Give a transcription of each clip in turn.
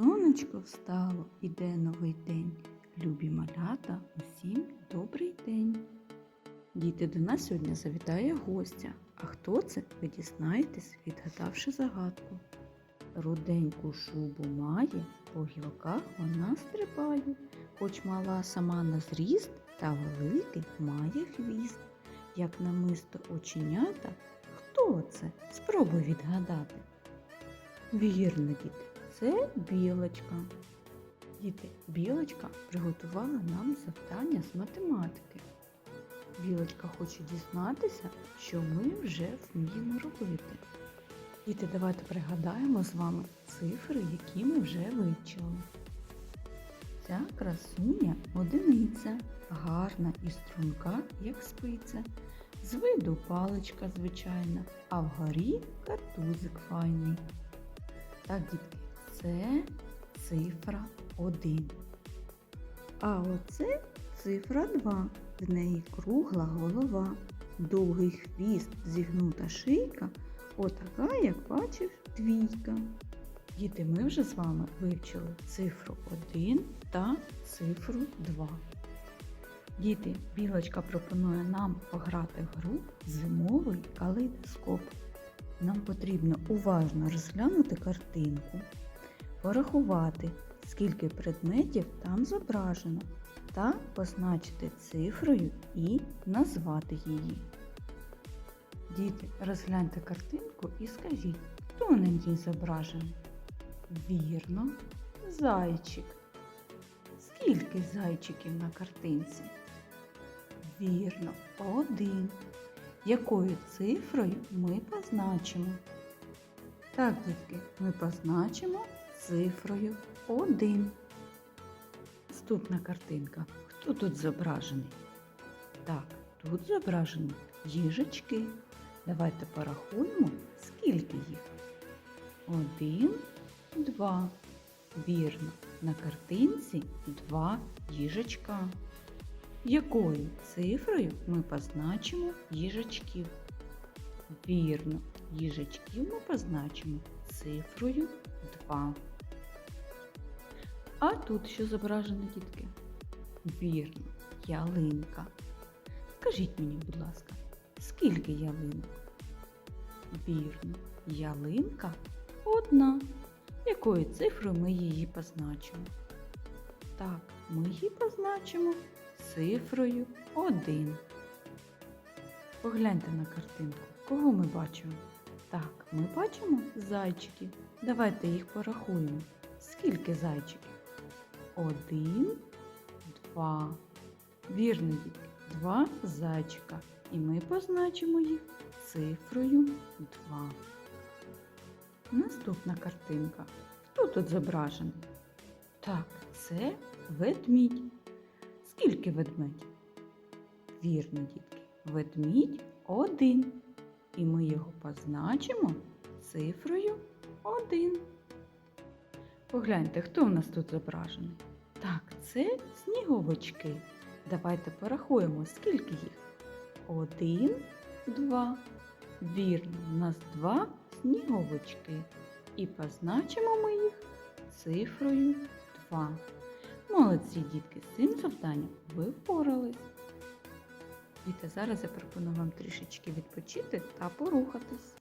Сонечко встало, іде новий день. Любі малята, усім добрий день. Діти до нас сьогодні завітає гостя. А хто це, ви дізнаєтесь, відгадавши загадку. Руденьку шубу має, по гілках вона стрибає, хоч мала сама на зріст, та великий має хвіст. Як намисто оченята, хто це? Спробуй відгадати. Вірно, діти, це білочка. Діти, білочка приготувала нам завдання з математики. Білочка хоче дізнатися, що ми вже вміємо робити. Діти, давайте пригадаємо з вами цифри, які ми вже вивчили. Ця красуня одиниця, гарна і струнка, як спиця. З виду паличка звичайна, а вгорі картузик файний. Так, дітки, це цифра 1. А оце цифра 2. В неї кругла голова, довгий хвіст, зігнута шийка, отака, як бачиш, двійка. Діти, ми вже з вами вивчили цифру 1 та цифру 2. Діти, білочка пропонує нам пограти гру зимовий калейдоскоп. Нам потрібно уважно розглянути картинку, порахувати, скільки предметів там зображено, та позначити цифрою і назвати її. Діти, розгляньте картинку і скажіть, хто на ній зображений? Вірно, зайчик. Скільки зайчиків на картинці? Вірно, один. Якою цифрою ми позначимо? Так, дітки, ми позначимо цифрою 1. Наступна картинка. Хто тут зображений? Так, тут зображені їжачки. Давайте порахуємо, скільки їх. Один, два. Вірно, на картинці два їжачка. Якою цифрою ми позначимо їжачків? Вірно, їжачків ми позначимо цифрою 2. А тут що зображено, дітки? Вірно, ялинка. Скажіть мені, будь ласка, скільки ялинок? Вірно, ялинка одна. Якою цифрою ми її позначимо? Так, ми її позначимо цифрою 1. Погляньте на картинку. Кого ми бачимо? Так, ми бачимо зайчиків. Давайте їх порахуємо. Скільки зайчиків? Один, два. Вірно, дітки, два зайчика. І ми позначимо їх цифрою 2. Наступна картинка. Хто тут зображений? Так, це ведмідь. Скільки ведмедів? Вірно, дітки, ведмідь один. І ми його позначимо цифрою 1. Погляньте, хто у нас тут зображений? Так, це сніговички. Давайте порахуємо, скільки їх. Один, два. Вірно, у нас два сніговички. І позначимо ми їх цифрою 2. Молодці дітки, з цим завданням ви впорались. Діти, зараз я пропоную вам трішечки відпочити та порухатись.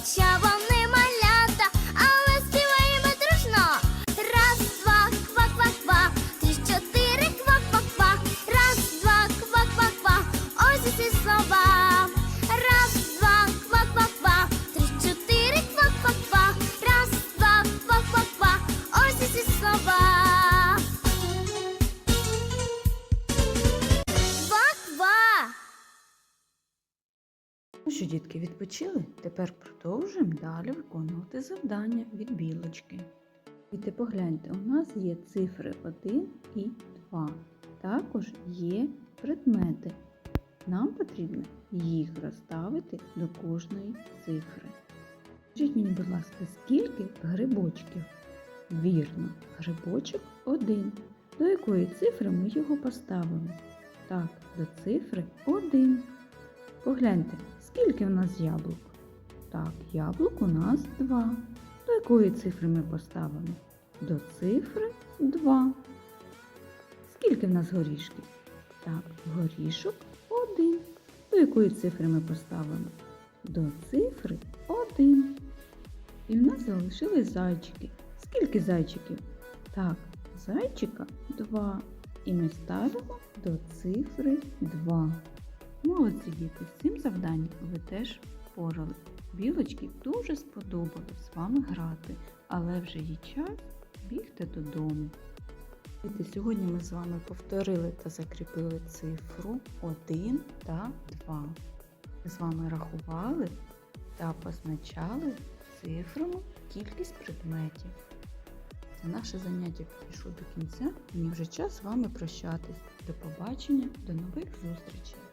Хоча Ну що, дітки, відпочили? Тепер продовжуємо далі виконувати завдання від білочки. Діти, погляньте, у нас є цифри 1 і 2. Також є предмети. Нам потрібно їх розставити до кожної цифри. Скажіть мені, будь ласка, скільки грибочків? Вірно, грибочок 1. До якої цифри ми його поставимо? Так, до цифри 1. Погляньте, скільки в нас яблук? Так, яблук у нас 2. До якої цифри ми поставимо? До цифри 2. Скільки в нас горішків? Так, горішок 1. До якої цифри ми поставимо? До цифри 1. І в нас залишились зайчики. Скільки зайчиків? Так, зайчика 2. І ми ставимо до цифри 2. Молодці діти, з цим завданням ви теж впорали. Білочки дуже сподобалось з вами грати, але вже є час бігти додому. Діти, сьогодні ми з вами повторили та закріпили цифру 1 та 2. Ми з вами рахували та позначали цифрами кількість предметів. Це наше заняття підійшло до кінця. Мені вже час з вами прощатись. До побачення, до нових зустрічей!